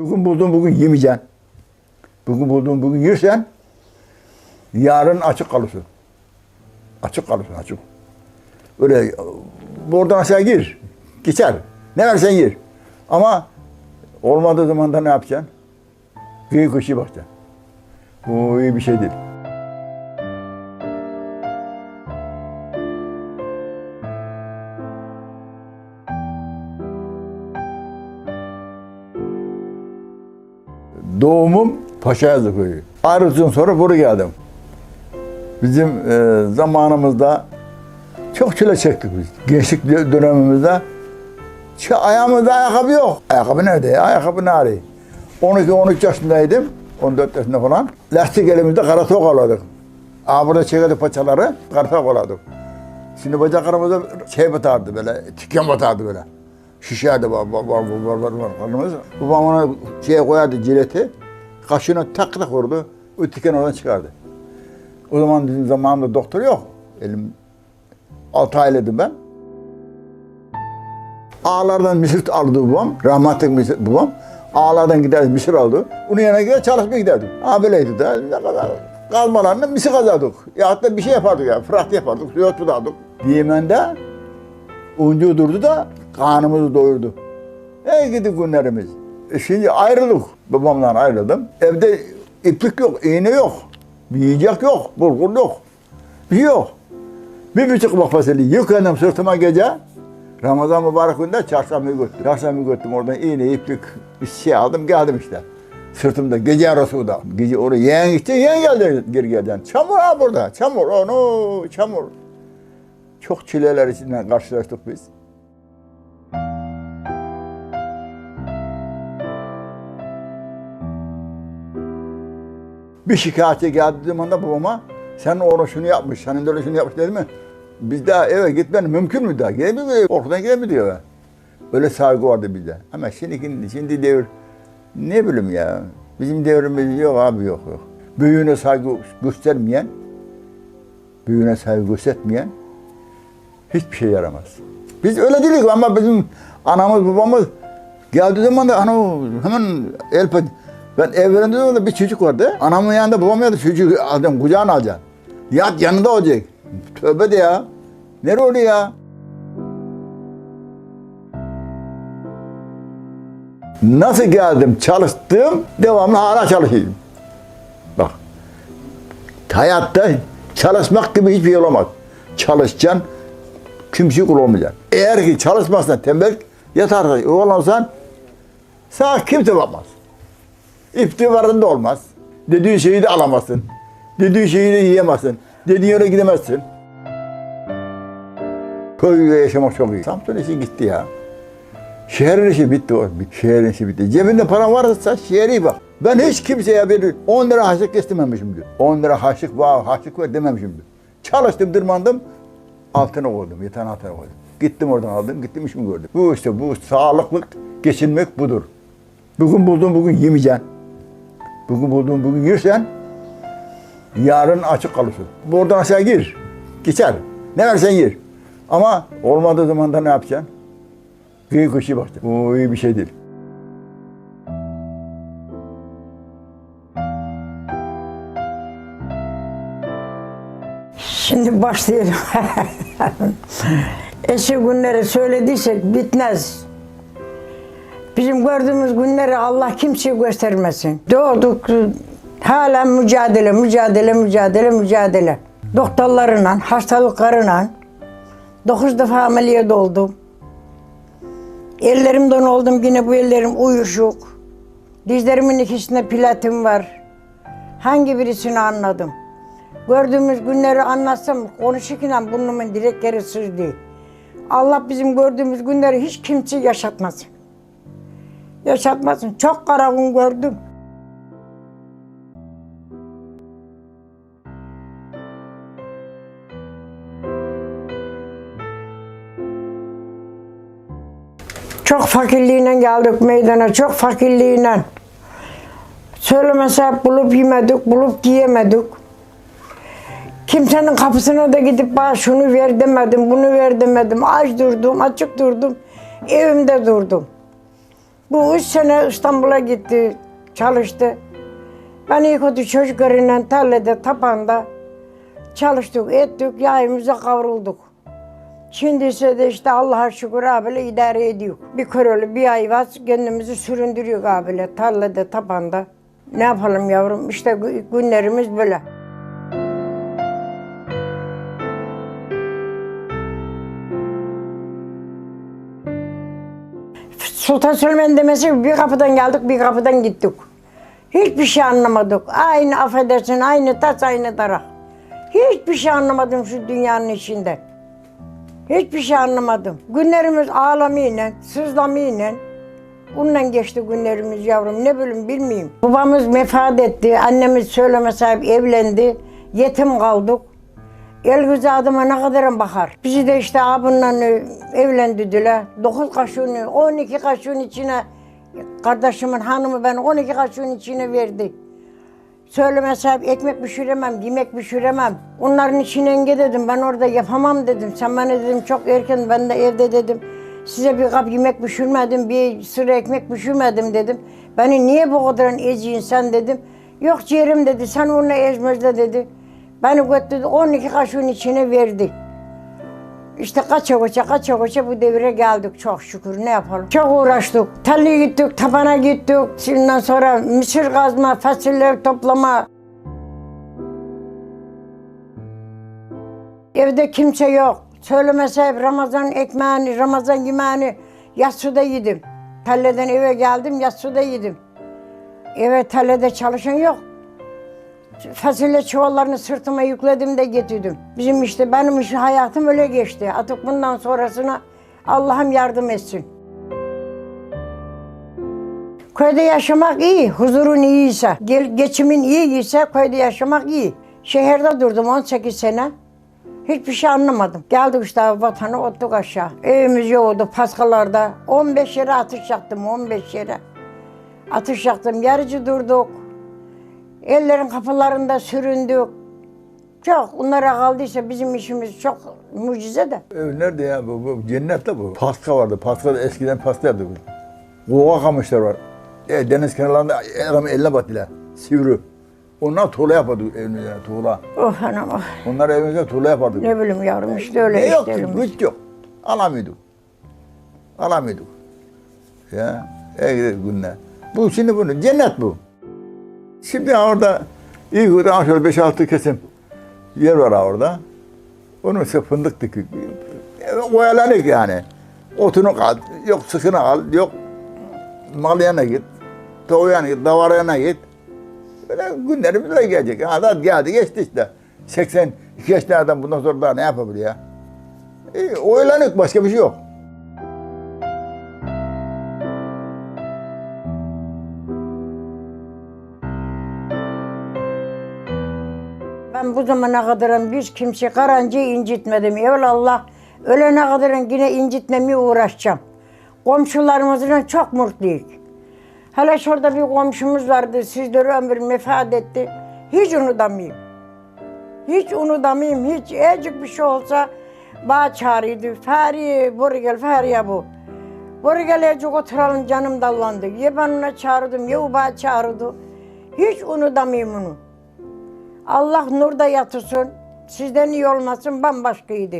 Bugün buldun bugün yemeyeceksin. Bugün buldun bugün yersen yarın açık kalırsın. Açık kalırsın açık. Öyle buradan aşağı gir. Geçer. Ne versen gir. Ama olmadığı zaman da ne yapacaksın? Kıyı kuşu bakacaksın. Bu iyi bir şey değil. Doğumum Paşayazı köyü. Ayrıldıktan sonra buraya geldim. Bizim e, zamanımızda çok çile çektik biz. Gençlik dö- dönemimizde Ç- ayağımızda ayakkabı yok. Ayakkabı nerede ya? Ayakkabı nerede? 12-13 yaşındaydım. 14 yaşında falan. Lastik elimizde karatok aladık. Aa burada çekerdik paçaları, karatok aladık. Şimdi bacaklarımızda şey batardı böyle, tiken batardı böyle. Şişerdi var, var, var, var, var, var, karnımız. Babam ona şeye koyardı cileti, kaşına tak tak vurdu, o tiken oradan çıkardı. O zaman bizim zamanımda doktor yok. Elim 6 aylıdım ben. Ağlardan misir aldı babam, rahmetli misir, babam. Ağlardan gider misir aldı. Onun yanına gider çalışmaya giderdik. Ha böyleydi de ne kadar kalmalarında misir kazardık. Ya hatta bir şey yapardık ya, fırat yapardık, suya tutardık. Diyemende uncu durdu da karnımızı doyurdu. Ey gidi günlerimiz. E şimdi ayrıldık. Babamdan ayrıldım. Evde iplik yok, iğne yok. Yiyecek yok, bulgur yok. Bir şey yok. Bir buçuk bak fasili yıkandım sırtıma gece. Ramazan mübarek günde çarşambaya götürdüm. Çarşambaya götürdüm oradan iğne, iplik bir şey aldım geldim işte. Sırtımda gece yarısı da. Gece oraya yeğen gitti, yeğen geldi geri gelden. Çamur ha burada, çamur, onu çamur. Çok çileler içinden karşılaştık biz. Bir şikayetçi geldiği zaman da babama sen oğlun şunu yapmış, senin de öyle şunu yapmış dedi mi? Biz daha eve gitmen mümkün mü daha? Gidemiyor, korkudan gidemiyor eve. Öyle saygı vardı bizde. Ama şimdi, şimdi devir ne bileyim ya. Bizim devrimiz yok abi yok yok. Büyüğüne saygı göstermeyen, büyüğüne saygı göstermeyen hiçbir şey yaramaz. Biz öyle değiliz ama bizim anamız babamız geldiği zaman da ana hemen el pe- ben zaman da bir çocuk vardı. Anamın yanında babamın yanında çocuğu alacağım, kucağına alacağım. Yat yanında olacak. Tövbe de ya. Nere oluyor ya? Nasıl geldim, çalıştım, devamlı hala çalışıyorum. Bak, hayatta çalışmak gibi hiçbir şey olamaz. Çalışacaksın, kimseye kul olmayacaksın. Eğer ki çalışmazsan, tembel yatarsan, olansan, sana kimse bakmaz. İftibarında olmaz. Dediğin şeyi de alamazsın. Dediğin şeyi de yiyemezsin. Dediğin yere gidemezsin. Köyde yaşamak çok iyi. Samsun işi gitti ya. Şehrin işi bitti. Şehrin işi bitti. Cebinde paran varsa şehri bak. Ben hiç kimseye bir 10 lira harçlık istememişimdir. 10 lira harçlık var, harçlık ver dememişimdir. Çalıştım, dırmandım, altına koydum, yatağın altına koydum. Gittim oradan aldım, gittim işimi gördüm. Bu işte bu sağlıklı geçinmek budur. Bugün buldun bugün yemeyeceksin. Bugün buldun bugün yersen yarın açık kalırsın. Buradan aşağı gir. Geçer. Ne versen gir. Ama olmadığı zaman da ne yapacaksın? Kıyı kuşu bakacaksın. Bu iyi bir şey değil. Şimdi başlayalım. Eski günleri söylediysek bitmez. Bizim gördüğümüz günleri Allah kimseye göstermesin. Doğduk, hala mücadele, mücadele, mücadele, mücadele. Doktorlarla, hastalıklarla. Dokuz defa ameliyat oldum. Ellerimden oldum yine bu ellerim uyuşuk. Dizlerimin ikisinde platin var. Hangi birisini anladım? Gördüğümüz günleri anlatsam konuşurken burnumun direkt geri sızdı. Allah bizim gördüğümüz günleri hiç kimse yaşatmasın. Yaşatmasın. Çok kara gün gördüm. Çok fakirliğine geldik meydana, çok fakirliğine. Söylemesek bulup yemedik, bulup giyemedik. Kimsenin kapısına da gidip bana şunu ver demedim, bunu ver demedim. Aç durdum, açık durdum. Evimde durdum. Bu üç sene İstanbul'a gitti, çalıştı. Ben iyi kötü çocuklarıyla tarlada, tapanda çalıştık, ettik, yayımıza kavrulduk. Şimdi ise de işte Allah'a şükür abiyle idare ediyor. Bir körölü, bir ayvaz kendimizi süründürüyor abiyle, tarlada, tapanda. Ne yapalım yavrum, işte gü- günlerimiz böyle. Sultan Süleyman demesi bir kapıdan geldik, bir kapıdan gittik. Hiçbir şey anlamadık. Aynı affedersin, aynı tas, aynı tarak. Hiçbir şey anlamadım şu dünyanın içinde. Hiçbir şey anlamadım. Günlerimiz ağlamayla, sızlamayla. Bununla geçti günlerimiz yavrum. Ne bileyim bilmeyeyim. Babamız vefat etti. Annemiz söyleme sahip evlendi. Yetim kaldık. El güzel adıma ne kadar bakar. Bizi de işte abunla evlendirdiler. Dokuz kaşığını, on iki kaşığın içine kardeşimin hanımı ben 12 kaşığın içine verdi. Söyleme sahip ekmek pişiremem, yemek pişiremem. Onların içine enge dedim, ben orada yapamam dedim. Sen bana dedim çok erken, ben de evde dedim. Size bir kap yemek pişirmedim, bir sıra ekmek pişirmedim dedim. Beni niye bu kadar eziyin sen dedim. Yok ciğerim dedi, sen onu ezmezle dedi. Beni götürdü, 12 kaşığın içine verdi. İşte kaça kaça kaça kaça bu devire geldik çok şükür ne yapalım. Çok uğraştık. Telliye gittik, tapana gittik. Ondan sonra mısır kazma, fasulye toplama. Evde kimse yok. Söylemese Ramazan ekmeğini, Ramazan yemeğini yassıda yedim. Telleden eve geldim, yassıda yedim. Eve tellede çalışan yok. Fasulye çuvallarını sırtıma yükledim de getirdim. Bizim işte benim işte hayatım öyle geçti. Artık bundan sonrasına Allah'ım yardım etsin. Köyde yaşamak iyi, huzurun iyiyse, geçimin iyiyse köyde yaşamak iyi. Şehirde durdum 18 sene. Hiçbir şey anlamadım. Geldik işte vatana ottuk aşağı. Evimiz yoktu paskalarda. 15 yere atış yaktım, 15 yere. Atış yaktım, yarıcı durduk. Ellerin kapılarında süründük. Çok. Onlara kaldıysa bizim işimiz çok mucize de. Nerede ya bu? bu cennette bu. Paska vardı. Paska da eskiden pastaydı bu. Kova kamışlar var. E, deniz kenarlarında adam eline battılar. Sivri. Onlar tuğla yapardı evimizde tuğla. Oh anam oh. Onlar evimizde tuğla yapardı. Ne bileyim yavrum işte öyle Ne yok ki, işlerimiz. güç yok. Alamıyorduk. Alamıyorduk. Ya, ey günler. Bu şimdi bunu, cennet bu. Şimdi orada iyi kötü şöyle 5-6 kesim yer var orada. Onun işte fındık dikik. Yani. Otunu kal, yok sıkına kal, yok mal yanına git, tavuğu yanına git, davar yanına git. Böyle günlerimiz böyle gelecek. Ha, da geldi geçti işte. 82 yaşında adam bundan sonra daha ne yapabilir ya? E, oyalanık başka bir şey yok. Ben bu zamana kadar biz kimse karancayı incitmedim. Evvelallah ölene kadar yine incitmemeye uğraşacağım. Komşularımızla çok mutluyuz. Hele şurada bir komşumuz vardı, sizlere ömür vefat etti. Hiç unutamayayım. Hiç unutamayayım, hiç ecik bir şey olsa bana çağırıyordu. Fahri, buraya gel, Fahriye bu. Buraya gel, ecik oturalım, canım dallandı. Ya ben ona çağırdım, ya o çağırdı. Hiç unutamayayım onu. Allah nurda yatırsın. Sizden iyi olmasın bambaşkaydı.